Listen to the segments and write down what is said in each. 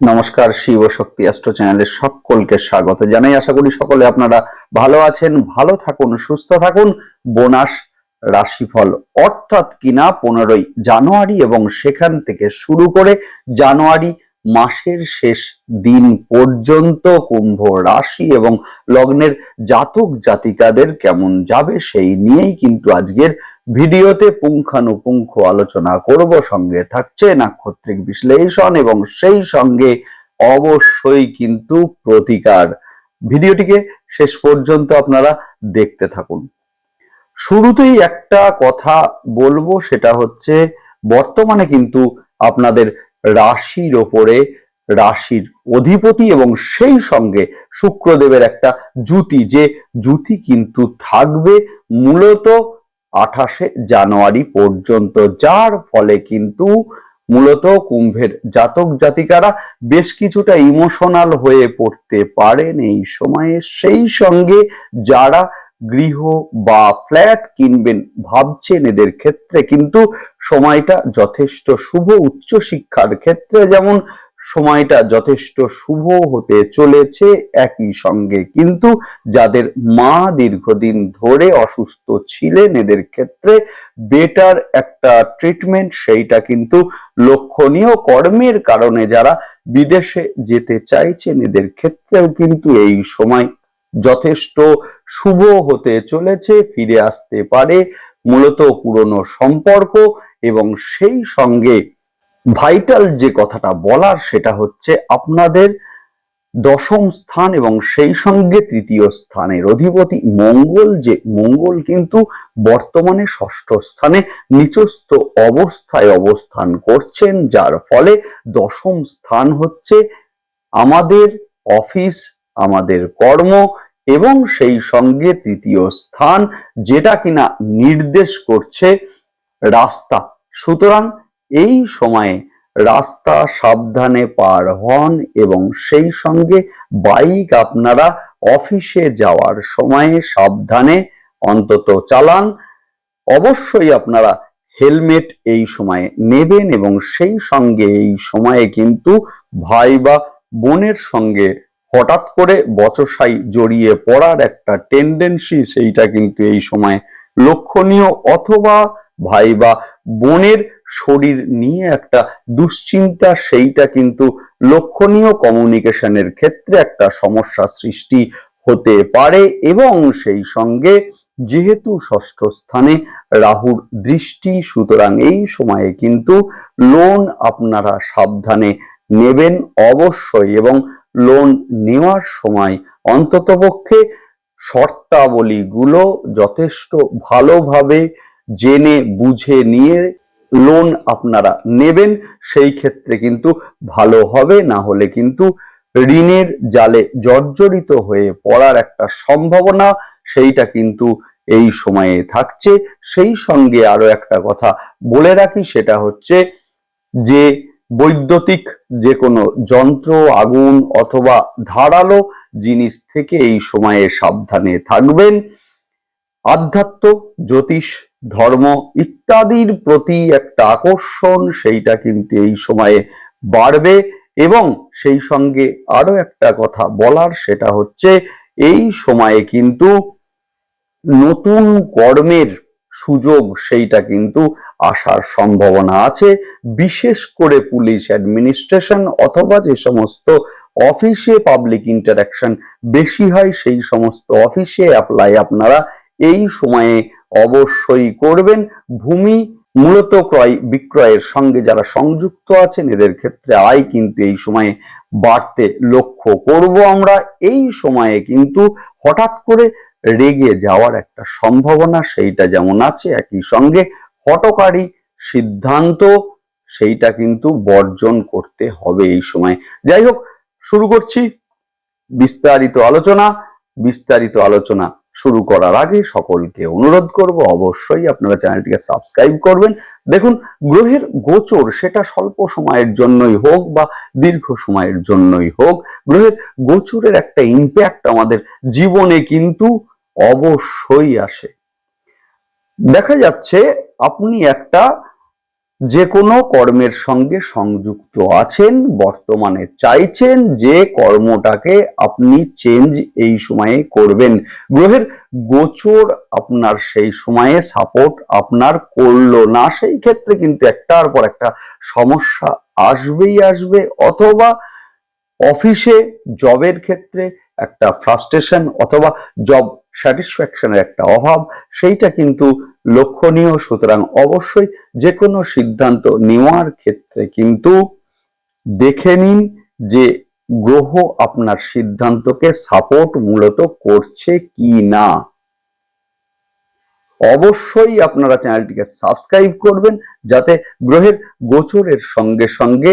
নমস্কার, শিব শক্তি অ্যাস্ট্রো চ্যানেলের সকলকে স্বাগত জানাই। আশা করি সকলে আপনারা ভালো আছেন, ভালো থাকুন, সুস্থ থাকুন। বোনাস রাশিফল অর্থাৎ কিনা পনেরোই জানুয়ারি এবং সেখান থেকে শুরু করে জানুয়ারি মাসের শেষ দিন পর্যন্ত কুম্ভ রাশি এবং লগ্নের জাতক জাতিকাদের কেমন যাবে সেই নিয়েই কিন্তু আজকের ভিডিওতে পুঙ্খানুপুঙ্খ আলোচনা করব। সঙ্গে থাকছে নাক্ষত্রিক বিশ্লেষণ এবং সেই সঙ্গে অবশ্যই কিন্তু প্রতিকার। ভিডিওটিকে শেষ পর্যন্ত আপনারা দেখতে থাকুন। শুরুতেই একটা কথা বলব, সেটা হচ্ছে বর্তমানে কিন্তু আপনাদের রাশির ওপরে রাশির অধিপতি এবং সেই সঙ্গে শুক্রদেবের একটা জুতি যে জুতি কিন্তু থাকবে মূলত আঠাশে জানুয়ারি পর্যন্ত, যার ফলে কিন্তু মূলত কুম্ভের জাতক জাতিকারা বেশ কিছুটা ইমোশনাল হয়ে পড়তে পারেন এই সময়ে। সেই সঙ্গে যারা গৃহ বা ফ্ল্যাট কিনবেন ভাবছেন এদের ক্ষেত্রে, কিন্তু সময়টা যথেষ্ট শুভ। উচ্চশিক্ষার ক্ষেত্রে যেমন সময়টা যথেষ্ট শুভ হতে চলেছে, একই সঙ্গে কিন্তু যাদের মা দীর্ঘদিন ধরে অসুস্থ ছিলেন, এদের ক্ষেত্রে বেটার একটা ট্রিটমেন্ট সেইটা কিন্তু লক্ষণীয়। কর্মের কারণে যারা বিদেশে যেতে চাইছেন, এদের ক্ষেত্রেও কিন্তু এই সময় যথেষ্ট শুভ হতে চলেছে, ফিরে আসতে পারে মূলত পুরনো সম্পর্ক এবং সেই সঙ্গে ভাইটাল যে কথাটা বলার সেটা হচ্ছে আপনাদের দশম স্থান এবং সেই সঙ্গে তৃতীয় স্থানের অধিপতি মঙ্গল যে, মঙ্গল কিন্তু বর্তমানে ষষ্ঠ স্থানে নিচস্থ অবস্থায় অবস্থান করছেন, যার ফলে দশম স্থান হচ্ছে আমাদের অফিস আমাদের কর্ম এবং সেই সঙ্গে তৃতীয় স্থান, যেটা কিনা নির্দেশ করছে রাস্তা। সুতরাং এই সময়ে রাস্তা সাবধানে পার হন এবং সেই সঙ্গে বাইক আপনারা অফিসে যাওয়ার সময়ে সাবধানে অন্তত চালান। অবশ্যই আপনারা হেলমেট এই সময়ে নেবেন এবং সেই সঙ্গে এই সময়ে কিন্তু ভাই বা বোনের সঙ্গে হঠাৎ করে বচসাই জড়িয়ে পড়ার একটা টেন্ডেন্সি সেইটা কিন্তু এই সময় লক্ষণীয় অথবা ভাই বা বোনের শরীর নিয়ে একটা দুশ্চিন্তা সেইটা কিন্তু লক্ষণীয় কমিউনিকেশনের ক্ষেত্রে একটা সমস্যা সৃষ্টি হতে পারে এবং সেই সঙ্গে যেহেতু ষষ্ঠ স্থানে রাহুর দৃষ্টি, সুতরাং এই সময়ে কিন্তু লোন আপনারা সাবধানে নেবেন অবশ্যই এবং লোন নেওয়ার সময় অন্ততপক্ষে শর্তাবলীগুলো যথেষ্ট ভালোভাবে জেনে, বুঝে নিয়ে লোন আপনারা নেবেন। সেই ক্ষেত্রে কিন্তু ভালো হবে, না হলে কিন্তু ঋণের জালে জর্জরিত হয়ে পড়ার একটা সম্ভাবনা সেইটা কিন্তু এই সময়ে থাকছে। সেই সঙ্গে আরও একটা কথা বলে রাখি, সেটা হচ্ছে যে বৈদ্যুতিক যে কোনো যন্ত্র, আগুন অথবা ধারালো জিনিস থেকে এই সময়ে সাবধানে থাকবেন। আধ্যাত্ম, জ্যোতিষ, ধর্ম ইত্যাদির প্রতি একটা আকর্ষণ সেইটা কিন্তু এই সময়ে বাড়বে এবং সেই সঙ্গে আরও একটা কথা বলার সেটা হচ্ছে, এই সময়ে কিন্তু নতুন কর্মের সুযোগ, সেইটা কিন্তু আসার সম্ভাবনা আছে। বিশেষ করে পুলিশ অ্যাডমিনিস্ট্রেশন অথবা যে সমস্ত অফিসে পাবলিক ইন্টারাকশন বেশি হয়, সেই সমস্ত অফিসে অ্যাপ্লাই আপনারা এই সময়ে অবশ্যই করবেন। ভূমি মূলত ক্রয়, বিক্রয়ের সঙ্গে যারা সংযুক্ত আছেন, এদের ক্ষেত্রে আয় কিন্তু এই সময়ে বাড়তে লক্ষ্য করব আমরা। এই সময়ে কিন্তু হঠাৎ করে রেগে যাওয়ার একটা সম্ভাবনা সেইটা যেমন আছে, একই সঙ্গে হটকারী সিদ্ধান্ত সেইটা কিন্তু বর্জন করতে হবে এই সময়। যাই হোক, শুরু করছি। বিস্তারিত আলোচনা বিস্তারিত আলোচনা শুরু করার আগে সকলকে অনুরোধ করব, অবশ্যই আপনারা চ্যানেলটিকে সাবস্ক্রাইব করবেন। দেখুন, গ্রহের গোচর সেটা স্বল্প সময়ের জন্যই হোক বা দীর্ঘ সময়ের জন্যই হোক, গ্রহের গোচরের একটা ইম্প্যাক্ট আমাদের জীবনে কিন্তু অবশ্যই আসে। দেখা যাচ্ছে আপনি একটা যে কোনো কর্মের সঙ্গে সংযুক্ত আছেন, বর্তমানে চাইছেন যে কর্মটাকে আপনি চেঞ্জ এই সময়ে করবেন। গ্রহের গোচর আপনার সেই সময়ে সাপোর্ট আপনার করল না, সেই ক্ষেত্রে কিন্তু একটার পর একটা সমস্যা আসবেই আসবে। অথবা অফিসে জবের ক্ষেত্রে একটা ফ্রাস্ট্রেশন অথবা জব স্যাটিসফ্যাকশনের একটা অভাব, সেইটা কিন্তু লক্ষণীয়। সুতরাং অবশ্যই যে কোনো সিদ্ধান্ত নেওয়ার ক্ষেত্রে কিন্তু দেখে নিন যে গ্রহ আপনার সিদ্ধান্তকে সাপোর্ট মূলত করছে কি না। অবশ্যই আপনারা চ্যানেলটিকে সাবস্ক্রাইব করবেন, যাতে গ্রহের গোচরের সঙ্গে সঙ্গে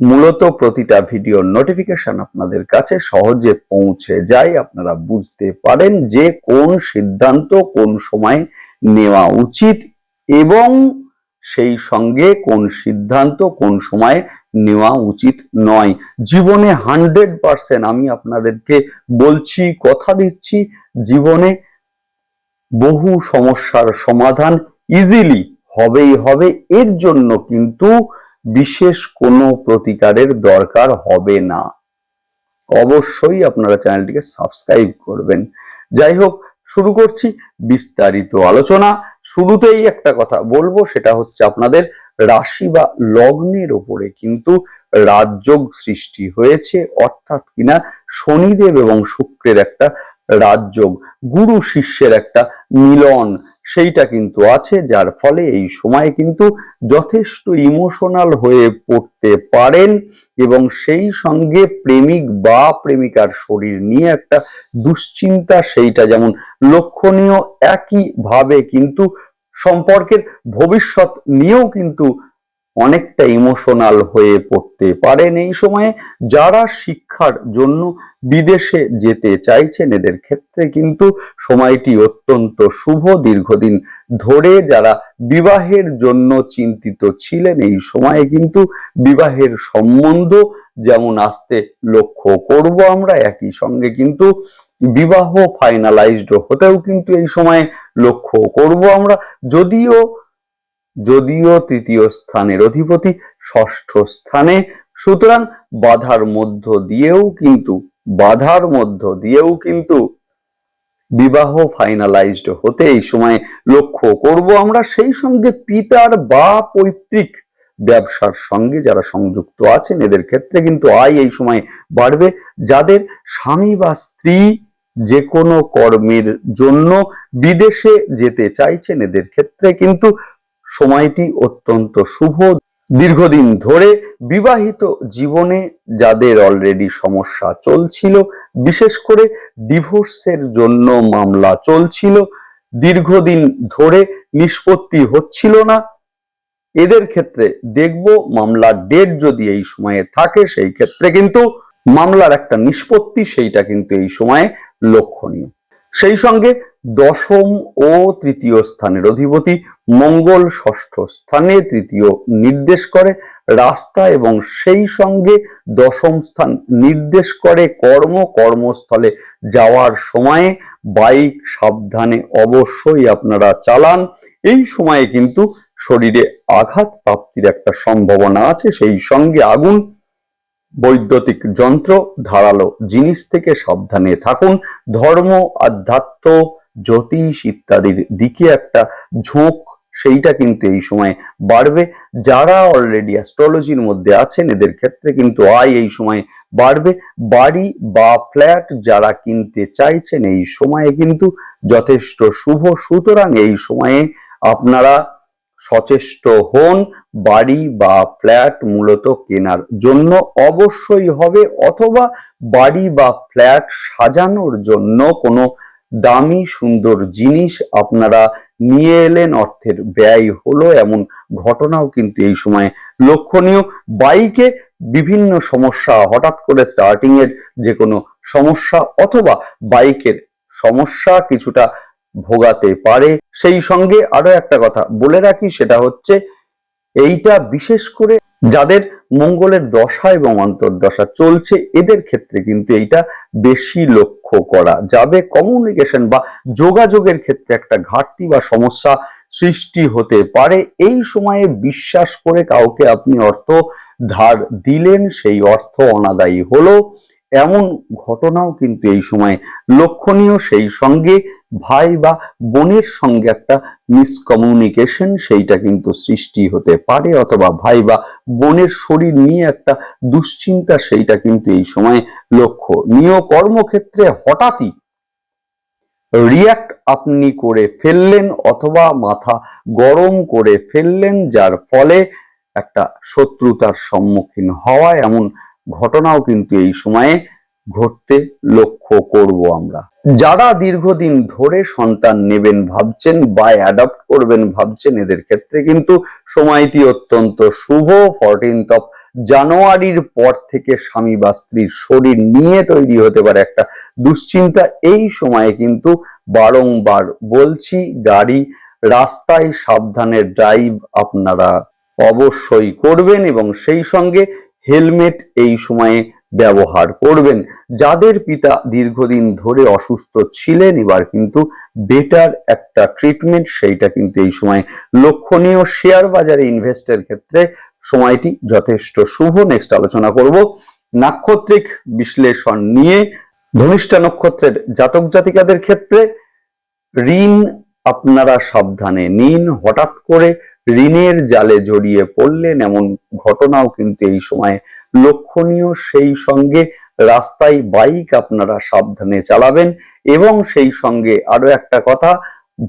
মূলত প্রতিটা ভিডিওর নোটিফিকেশন আপনাদের কাছে সহজে পৌঁছে যায়। আপনারা বুঝতে পারেন যে কোন সিদ্ধান্ত কোন সময় নেওয়া উচিত এবং সেই সঙ্গে কোন সিদ্ধান্ত কোন সময় নেওয়া উচিত নয়। জীবনে হান্ড্রেড পার্সেন্ট আমি আপনাদেরকে বলছি, কথা দিচ্ছি, জীবনে বহু সমস্যার সমাধান ইজিলি হবেই হবে। এর জন্য কিন্তু বিশেষ কোনো প্রতিকারের দরকার হবে না। অবশ্যই আপনারা চ্যানেলটিকে সাবস্ক্রাইব করবেন। যাই হোক, শুরু করছি বিস্তারিত আলোচনা। শুরুতেই একটা কথা বলব, সেটা হচ্ছে আপনাদের রাশি বা লগ্নের ওপরে কিন্তু রাজযোগ সৃষ্টি হয়েছে, অর্থাৎ কিনা শনিদেব এবং শুক্রের একটা রাজযোগ, গুরু শিষ্যের একটা মিলন সেইটা কিন্তু আছে, যার ফলে এই সময় কিন্তু যথেষ্ট ইমোশনাল হয়ে পড়তে পারেন এবং সেই সঙ্গে প্রেমিক বা প্রেমিকার শরীর নিয়ে একটা দুশ্চিন্তা সেইটা যেমন লক্ষণীয়, একইভাবে কিন্তু সম্পর্কের ভবিষ্যৎ নিয়েও কিন্তু অনেকটা ইমোশনাল হয়ে পড়তে পারেন। এই সময়ে যারা শিক্ষার জন্য বিদেশে যেতে চাইছেন, এদের ক্ষেত্রে কিন্তু সময়টি অত্যন্ত শুভ। দীর্ঘদিন ধরে যারা বিবাহের জন্য চিন্তিত ছিলেন, এই সময়ে কিন্তু বিবাহের সম্বন্ধ যেমন আসতে লক্ষ্য করব আমরা, একই সঙ্গে কিন্তু বিবাহ ফাইনালাইজড হতেও কিন্তু এই সময়ে লক্ষ্য করব আমরা। যদিও যদিও তৃতীয় স্থানের অধিপতি ষষ্ঠ স্থানে, সুতরাং বাধার মধ্য দিয়েও কিন্তু, বাধার মধ্য দিয়েও কিন্তু বিবাহ ফাইনালাইজড হতে এই সময় লক্ষ্য করব আমরা সেই সঙ্গে পিতার বা পৈতৃক ব্যবসার সঙ্গে যারা সংযুক্ত আছেন, এদের ক্ষেত্রে কিন্তু আয় এই সময় বাড়বে। যাদের স্বামী বা স্ত্রী যে কোনো কর্মের জন্য বিদেশে যেতে চাইছেন, এদের ক্ষেত্রে কিন্তু সময়টি অত্যন্ত শুভ। দীর্ঘদিন ধরে বিবাহিত জীবনে যাদের অলরেডি সমস্যা চলছিল, বিশেষ করে ডিভোর্সের জন্য মামলা চলছিল, দীর্ঘদিন ধরে নিষ্পত্তি হচ্ছিল না। এদের ক্ষেত্রে দেখব, মামলার ডেট যদি এই সময়ে থাকে, সেই ক্ষেত্রে কিন্তু মামলার একটা নিষ্পত্তি, সেইটা কিন্তু এই সময়ে লক্ষণীয়। সেই সঙ্গে দশম ও তৃতীয় স্থানের অধিপতি মঙ্গল ষষ্ঠ স্থানে তৃতীয় নির্দেশ করে রাস্তা এবং সেই সঙ্গে দশম স্থান নির্দেশ করে কর্ম, কর্মস্থলে যাওয়ার সময়ে বাইক সাবধানে অবশ্যই আপনারা চালান। এই সময়ে কিন্তু শরীরে আঘাত প্রাপ্তির একটা সম্ভাবনা আছে। সেই সঙ্গে আগুন, বৈদ্যুতিক যন্ত্র, ধারালো জিনিস থেকে সাবধানে থাকুন। ধর্ম, আধ্যাত্ম জ্যোতিষ ইত্যাদির দিকে একটা ঝোঁক, সেইটা কিন্তু এই সময় বাড়বে। যারা অলরেডি অ্যাস্ট্রোলজির মধ্যে আছেন, এদের ক্ষেত্রে কিন্তু আয় এই সময় বাড়বে। বাড়ি বা ফ্ল্যাট যারা কিনতে চাইছেন, এই সময়ে কিন্তু যথেষ্ট শুভ। সুতরাং এই সময়ে আপনারা সচেষ্ট হন, বাড়ি বা ফ্ল্যাট মূলত কেনার জন্য। অবশ্যই হবে, অথবা বাড়ি বা ফ্ল্যাট সাজানোর জন্য কোনো দামি, সুন্দর জিনিস আপনারা নিয়ে এলেন, অর্থের ব্যয় হলো এমন ঘটনাও কিন্তু এই সময় লক্ষণীয়। বাইকে বিভিন্ন সমস্যা, হঠাৎ করে স্টার্টিং এর যে কোনো সমস্যা অথবা বাইকের সমস্যা কিছুটা ভোগাতে পারে। সেই সঙ্গে আরও একটা কথা বলে রাখি, সেটা হচ্ছে এইটা বিশেষ করে যাদের মঙ্গলের দশা এবং অন্তর্দশা চলছে, এদের ক্ষেত্রে কিন্তু এইটা বেশি লক্ষ্য করা যাবে। কমিউনিকেশন বা যোগাযোগের ক্ষেত্রে একটা ঘাটতি বা সমস্যা সৃষ্টি হতে পারে। এই সময়ে বিশ্বাস করে কাউকে আপনি অর্থ ধার দিলেন, সেই অর্থ অনাদায়ী হলো। এমন ঘটনাও কিন্তু এই সময় লক্ষণীয়। সেই সঙ্গে ভাই বা বোনের সঙ্গে একটা মিসকমিউনিকেশন সেইটা কিন্তু সৃষ্টি হতে পারে, অথবা ভাই বা বোনের শরীর নিয়ে একটা দুশ্চিন্তা সেইটা কিন্তু এই সময় লক্ষ্য নিয় কর্মক্ষেত্রে হঠাৎই রিয়াক্ট আপনি করে ফেললেন অথবা মাথা গরম করে ফেললেন, যার ফলে একটা শত্রুতার সম্মুখীন হওয়া, এমন ঘটনাও কিন্তু এই সময়ে ঘটতে লক্ষ্য করব আমরা। যারা দীর্ঘদিন ধরে সন্তান নেবেন ভাবছেন বা অ্যাডপ্ট করবেন ভাবছেন, এদের ক্ষেত্রে কিন্তু সময়টি অত্যন্ত শুভ। ফরটিন্থ অফ জানুয়ারির পর থেকে স্বামী বা স্ত্রীর শরীর নিয়ে তৈরি হতে পারে একটা দুশ্চিন্তা। এই সময়ে কিন্তু বারংবার বলছি, গাড়ি রাস্তায় সাবধানে ড্রাইভ আপনারা অবশ্যই করবেন এবং সেই সঙ্গে হেলমেট এই সময়ে ব্যবহার করবেন। যাদের পিতা দীর্ঘদিন ধরে অসুস্থ ছিলেন, এবার কিন্তু বেটার একটা ট্রিটমেন্ট সেইটা কিন্তু এই সময় লক্ষণীয়। শেয়ার বাজারে ইনভেস্টের ক্ষেত্রে সময়টি যথেষ্ট শুভ। নেক্সট আলোচনা করব নাক্ষত্রিক বিশ্লেষণ নিয়ে। ধনিষ্ঠা নক্ষত্রের জাতক জাতিকাদের ক্ষেত্রে ঋণ আপনারা সাবধানে নিন। হঠাৎ করে ঋণের জালে জড়িয়ে পড়লেন এমন ঘটনাও কিন্তু এই সময় লক্ষণীয়। সেই সঙ্গে রাস্তায় বাইক আপনারা সাবধানে চালাবেন এবং সেই সঙ্গে আরও একটা কথা,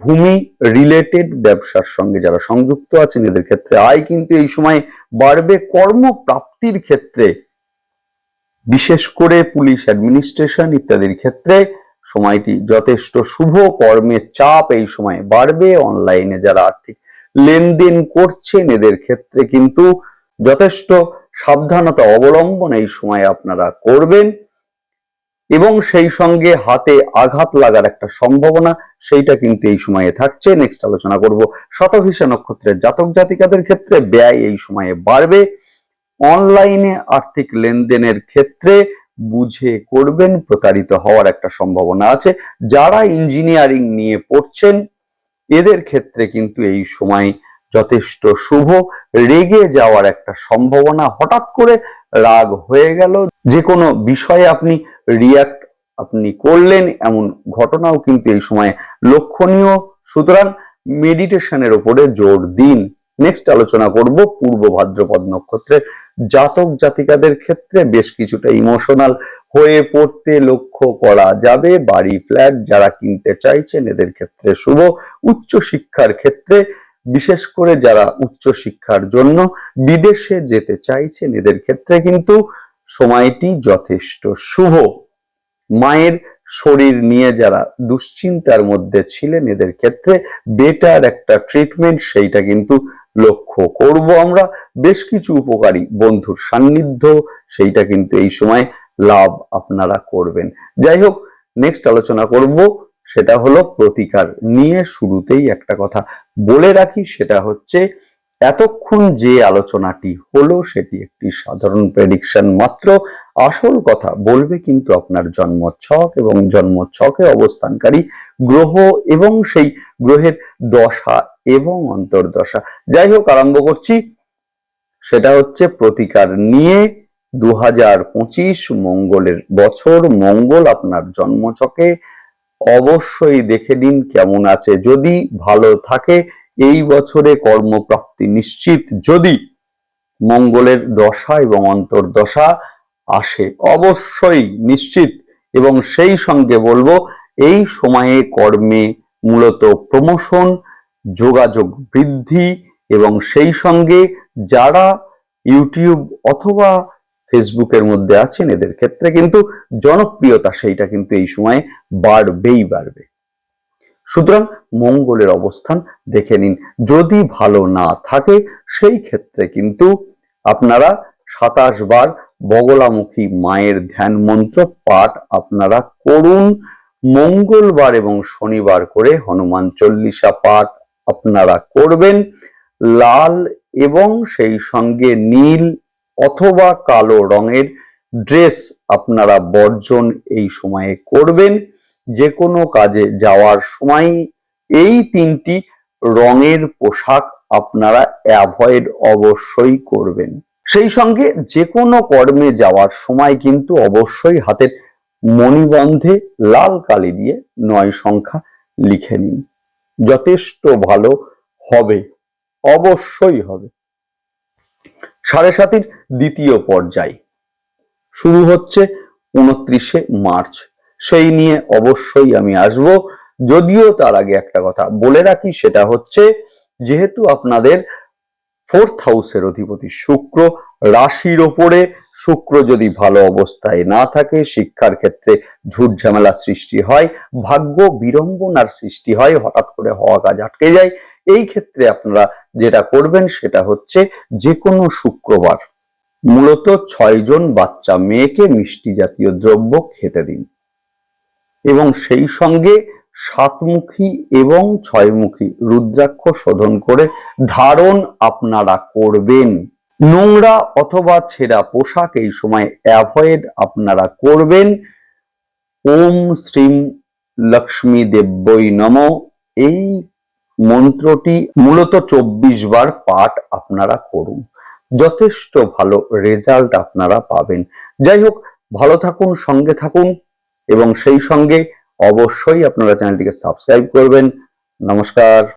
ভূমি রিলেটেড ব্যবসার সঙ্গে যারা সংযুক্ত আছেন, এদের ক্ষেত্রে আয় কিন্তু এই সময় বাড়বে। কর্মপ্রাপ্তির ক্ষেত্রে, বিশেষ করে পুলিশ অ্যাডমিনিস্ট্রেশন ইত্যাদির ক্ষেত্রে সময়টি যথেষ্ট শুভ। কর্মের চাপ এই সময় বাড়বে। অনলাইনে যারা আর্থিক লেনদেন করছেন, এদের ক্ষেত্রে কিন্তু যথেষ্ট সাবধানতা অবলম্বন এই সময় আপনারা করবেন এবং সেই সঙ্গে হাতে আঘাত লাগার একটা সম্ভাবনা, সেইটা কিন্তু এই সময়ে থাকছে। নেক্সট আলোচনা করব শতভিষা নক্ষত্রের জাতক জাতিকাদের ক্ষেত্রে। ব্যয় এই সময়ে বাড়বে। অনলাইনে আর্থিক লেনদেনের ক্ষেত্রে বুঝে করবেন, প্রতারিত হওয়ার একটা সম্ভাবনা আছে। যারা ইঞ্জিনিয়ারিং নিয়ে পড়ছেন, এদের ক্ষেত্রে কিন্তু এই সময় যথেষ্ট শুভ। রেগে যাওয়ার একটা সম্ভাবনা হঠাৎ করে রাগ হয়ে গেল। যে কোনো বিষয়ে আপনি রিয়াক্ট আপনি করলেন, এমন ঘটনাও কিন্তু এই সময় লক্ষণীয়। সুতরাং মেডিটেশনের উপরে জোর দিন। নেক্সট আলোচনা করব পূর্ব ভাদ্রপদ নক্ষত্রের জাতক জাতিকাদের ক্ষেত্রে বেশ কিছুটা ইমোশনাল হয়ে পড়তে লক্ষ্য করা যাবে। বাড়ি ফ্ল্যাট যারা কিনতে চাইছেন, এদের ক্ষেত্রে শুভ। উচ্চ শিক্ষার ক্ষেত্রে, বিশেষ করে যারা উচ্চ শিক্ষার জন্য বিদেশে যেতে চাইছেন, এদের ক্ষেত্রে কিন্তু সময়টি যথেষ্ট শুভ। মায়ের শরীর নিয়ে যারা দুশ্চিন্তার মধ্যে ছিলেন, এদের ক্ষেত্রে বেটার একটা ট্রিটমেন্ট সেইটা কিন্তু লক্ষ্য করব আমরা। বেশ কিছু উপকারী বন্ধুর সান্নিধ্য, সেইটা কিন্তু এই সময় লাভ আপনারা করবেন। যাই হোক নেক্সট আলোচনা করব, সেটা হলো প্রতিকার নিয়ে শুরুতেই একটা কথা বলে রাখি, সেটা হচ্ছে এতক্ষণ যে আলোচনাটি হলো, সেটি একটি সাধারণ প্রেডিকশন মাত্র। আসল কথা বলবে কিন্তু আপনার জন্ম ছক এবং জন্ম ছকে অবস্থানকারী গ্রহ এবং সেই গ্রহের দশা এবং অন্তর্দশা। যাই হোক আরম্ভ করছি। সেটা হচ্ছে প্রতিকার নিয়ে দু পঁচিশ মঙ্গলের বছর। মঙ্গল আপনার জন্মচকে অবশ্যই দেখে নিন কেমন আছে। যদি ভালো থাকে, এই বছরে কর্মপ্রাপ্তি নিশ্চিত। যদি মঙ্গলের দশা এবং অন্তর্দশা আসে, অবশ্যই নিশ্চিত। এবং সেই সঙ্গে বলব, এই সময়ে কর্মে মূলত প্রমোশন যোগাযোগ বৃদ্ধি এবং সেই সঙ্গে যারা ইউটিউব অথবা ফেসবুকের মধ্যে আছেন, এদের ক্ষেত্রে কিন্তু জনপ্রিয়তা সেইটা কিন্তু এই সময়ে বাড়বেই বাড়বে। সুতরাং মঙ্গলের অবস্থান দেখে নিন। যদি ভালো না থাকে, সেই ক্ষেত্রে কিন্তু আপনারা সাতাশ বার বগলামুখী মায়ের ধ্যান মন্ত্র পাঠ আপনারা করুন। মঙ্গলবার এবং শনিবার করে হনুমান চল্লিশা পাঠ আপনারা করবেন। লাল এবং সেই সঙ্গে নীল অথবা কালো রঙের ড্রেস আপনারা বর্জন এই সময়ে করবেন। যে কোনো কাজে যাওয়ার সময় এই তিনটি রঙের পোশাক আপনারা অ্যাভয়েড অবশ্যই করবেন। সেই সঙ্গে যে কোনো কর্মে যাওয়ার সময় কিন্তু অবশ্যই হাতের মণিবন্ধে লাল কালি দিয়ে নয় সংখ্যা লিখে নিন। যথেষ্ট ভালো হবে, অবশ্যই হবে। সাড়ে সাতির দ্বিতীয় পর্যায় শুরু হচ্ছে উনত্রিশে মার্চ। সেই নিয়ে অবশ্যই আমি আসব। যদিও তার আগে একটা কথা বলে রাখি, সেটা হচ্ছে যেহেতু আপনাদের ফোর্থ হাউসের অধিপতি শুক্র রাশির ওপরে শুক্র যদি ভালো অবস্থায় না থাকে, শিক্ষার ক্ষেত্রে ঝুট ঝামেলা সৃষ্টি হয়, ভাগ্য বিড়ম্বনার সৃষ্টি হয়, হঠাৎ করে হওয়া কাজ আটকে যায়। এই ক্ষেত্রে আপনারা যেটা করবেন সেটা হচ্ছে যে কোনো শুক্রবার মূলত ছয়জন বাচ্চা মেয়েকে মিষ্টি জাতীয় দ্রব্য খেতে দিন। এবং সেই সঙ্গে সাতমুখী এবং ছয়মুখী রুদ্রাক্ষ শোধন করে ধারণ আপনারা করবেন। নোংরা অথবা ছেঁড়া পোশাক এই সময় অ্যাভয়েড আপনারা করবেন। ওম শ্রীম লক্ষ্মী দেব্যই নম। এই মন্ত্রটি মূলত চব্বিশ বার পাঠ আপনারা করুন। যথেষ্ট ভালো রেজাল্ট আপনারা পাবেন। যাই হোক, ভালো থাকুন, সঙ্গে থাকুন এবং সেই সঙ্গে অবশ্যই আপনারা চ্যানেলটিকে সাবস্ক্রাইব করবেন। নমস্কার।